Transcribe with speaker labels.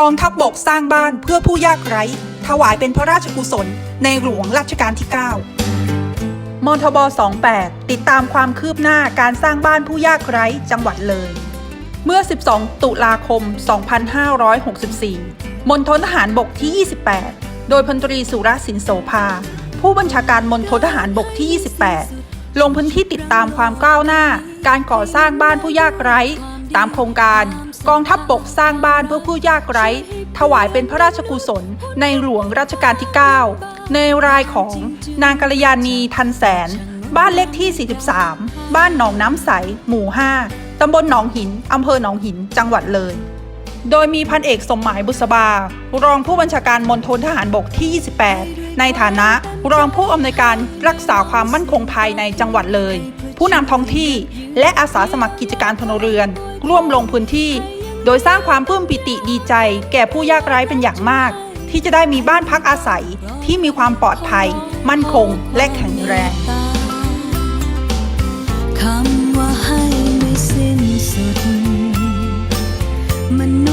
Speaker 1: กองทัพบบกสร้างบ้านเพื่อผู้ยากไร้ ถวายเป็นพระราชกุศล ในหลวงรัชกาลที่ 9 มทบ 28 ติดตามความคืบหน้าการสร้างบ้านผู้ยากไร้จังหวัดเลย เมื่อ 12 ตุลาคม 2564 มณฑลทหารบกที่ 28 โดยพลตรีสุรศินโสภา ผู้บัญชาการมณฑลทหารบกที่ 28 ลงพื้นที่ติดตามความก้าวหน้า การก่อสร้างบ้านผู้ยากไร้ ตามโครงการ กองทัพบบกสร้างบ้านเพื่อผู้ยากไร้ ถวายเป็นพระราชกุศล ในหลวงรัชกาลที่ 9 ในรายของนางกัลยาณีทันแสน บ้านเลขที่ 43 บ้านหนองน้ำใส หมู่ 5 ตำบลหนองหิน อำเภอหนองหิน จังหวัดเลย โดยมีพันเอกสมหมายบุษบา รองผู้บัญชาการมณฑลทหารบกที่ 28 ในฐานะรองผู้อำนวยการรักษาความมั่นคงภายในจังหวัดเลยผู้นำท้องที่และอาสาสมัครกิจการพลเรือน ร่วมลงพื้นที่ โดยสร้างความปลื้มปิติดีใจ แก่ผู้ยากไร้เป็นอย่างมาก ที่จะได้มีบ้านพักอาศัยที่มีความปลอดภัย มั่นคงและแข็งแรง
Speaker 2: คำว่า
Speaker 3: ให้ไม่สิ้นสุดมน